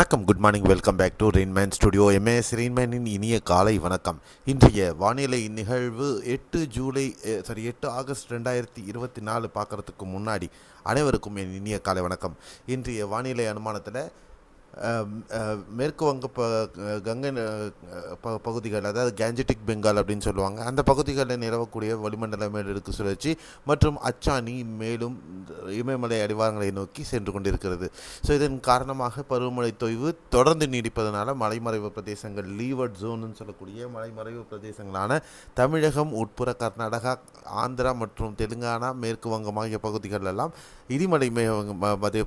வணக்கம் good morning welcome back to Rainman studio M A S ரெயின்மேனின் இனிய காலை வணக்கம். இன்றைய வானிலை நிகழ்வு எட்டு ஜூலை சாரி எட்டு ஆகஸ்ட் ரெண்டாயிரத்தி இருபத்தி நாலு பார்க்குறதுக்கு முன்னாடி அனைவருக்கும் என் இனிய காலை வணக்கம். இன்றைய வானிலை அனுமானத்தில் மேற்கு வங்க ப கங்கை ப பகுதிகள் அதாவது கேஞ்சட்டிக் பெங்கால் அப்படின்னு சொல்லுவாங்க அந்த பகுதிகளில் நிலவக்கூடிய வளிமண்டல மேலடுக்கு சுழற்சி மற்றும் அச்சாணி மேலும் இமயமலை அடிவாரங்களை நோக்கி சென்று கொண்டிருக்கிறது. ஸோ இதன் காரணமாக பருவமழை தொய்வு தொடர்ந்து நீடிப்பதனால மலைமறைவு பிரதேசங்கள் லீவர்ட் ஜோன்னு சொல்லக்கூடிய மலைமறைவு பிரதேசங்களான தமிழகம் உட்புற கர்நாடகா ஆந்திரா மற்றும் தெலுங்கானா மேற்கு வங்கம் ஆகிய பகுதிகள் எல்லாம் இடிமலை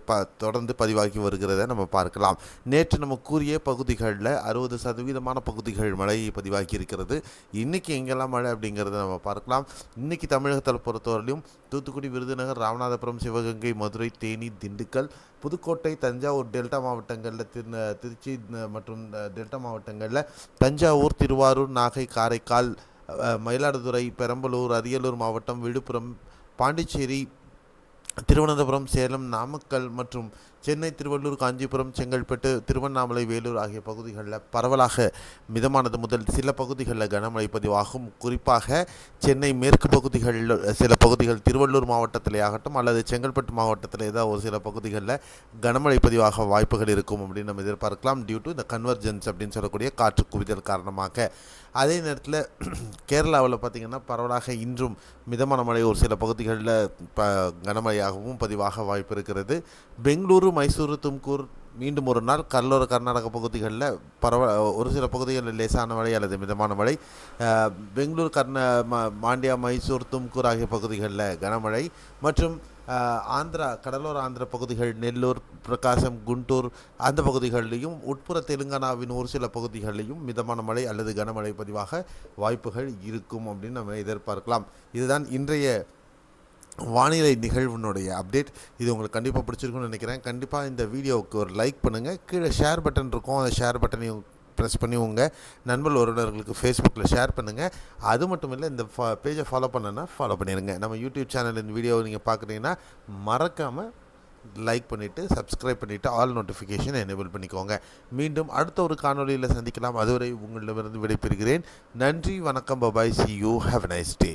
ப- தொடர்ந்து பதிவாகி வருகிறத நம்ம பார்க்கலாம். நேற்று நம்ம கூறிய பகுதிகளில் அறுபது சதவீதமான பகுதிகள் மழை பதிவாகி இருக்கிறது இன்றைக்கி எங்கெல்லாம் மழை அப்படிங்கிறத நம்ம பார்க்கலாம். இன்றைக்கி தமிழகத்தில் பொறுத்தவரையிலும் தூத்துக்குடி விருதுநகர் ராமநாதபுரம் சிவகங்கை மதுரை தேனி திண்டுக்கல் புதுக்கோட்டை தஞ்சாவூர் டெல்டா மாவட்டங்களில் திரு திருச்சி மற்றும் டெல்டா மாவட்டங்களில் தஞ்சாவூர் திருவாரூர் நாகை காரைக்கால் மயிலாடுதுறை பெரம்பலூர் அரியலூர் மாவட்டம் விழுப்புரம் பாண்டிச்சேரி திருவனந்தபுரம் சேலம் நாமக்கல் மற்றும் சென்னை திருவள்ளூர் காஞ்சிபுரம் செங்கல்பட்டு திருவண்ணாமலை வேலூர் ஆகிய பகுதிகளில் பரவலாக மிதமானது முதல் சில பகுதிகளில் கனமழை பதிவாகும். குறிப்பாக சென்னை மேற்கு பகுதிகளில் சில பகுதிகள் திருவள்ளூர் மாவட்டத்திலே ஆகட்டும் அல்லது செங்கல்பட்டு மாவட்டத்தில் ஏதாவது ஒரு சில பகுதிகளில் கனமழை பதிவாக வாய்ப்புகள் இருக்கும் அப்படின்னு நம்ம எதிர்பார்க்கலாம். டியூ டு இந்த கன்வர்ஜென்ஸ் அப்படின்னு சொல்லக்கூடிய காற்று குவிதல் காரணமாக. அதே நேரத்தில் கேரளாவில் பார்த்திங்கன்னா பரவலாக இன்றும் மிதமான மழை ஒரு சில பகுதிகளில் ப கனமழையாகவும் பதிவாக வாய்ப்பு இருக்கிறது. பெங்களூரு மைசூரு தும்கூர் மீண்டும் ஒரு நாள் கடலோர கர்நாடக பகுதிகளில் பரவ ஒரு சில பகுதிகளில் லேசான மழை அல்லது மிதமான மழை. பெங்களூர் கர்நா மாண்டியா மைசூர் தும்கூர் ஆகிய பகுதிகளில் கனமழை. மற்றும் ஆந்திரா கடலோர ஆந்திர பகுதிகள் நெல்லூர் பிரகாசம் குண்டூர் அந்த பகுதிகளிலையும் உட்புற தெலுங்கானாவின் ஒரு சில பகுதிகளிலையும் மிதமான மழை அல்லது கனமழை பதிவாக வாய்ப்புகள் இருக்கும் அப்படின்னு நம்ம எதிர்பார்க்கலாம். இதுதான் இன்றைய வானிலை நிகழ்வினுடைய அப்டேட். இது உங்களுக்கு கண்டிப்பாக பிடிச்சிருக்கும்னு நினைக்கிறேன். கண்டிப்பாக இந்த வீடியோவுக்கு ஒரு லைக் பண்ணுங்கள் கீழே ஷேர் பட்டன் இருக்கும். அந்த ஷேர் பட்டனையும் ப்ரெஸ் பண்ணி உங்கள் நண்பர் உறவினர்களுக்கு ஃபேஸ்புக்கில் ஷேர் பண்ணுங்கள் அது மட்டும் இல்லை இந்த ஃபா பேஜை ஃபாலோ பண்ணனா ஃபாலோ பண்ணிடுங்க நம்ம யூடியூப் சேனலின் இந்த வீடியோவை நீங்கள் பார்க்குறீங்கன்னா மறக்காமல் லைக் பண்ணிவிட்டு சப்ஸ்கிரைப் பண்ணிவிட்டு ஆல் நோட்டிஃபிகேஷன் எனேபிள் பண்ணிக்கோங்க. மீண்டும் அடுத்த ஒரு காணொளியில் சந்திக்கலாம். அதுவரை உங்களிடமிருந்து விடைபெறுகிறேன். நன்றி வணக்கம் bye bye see you have nice day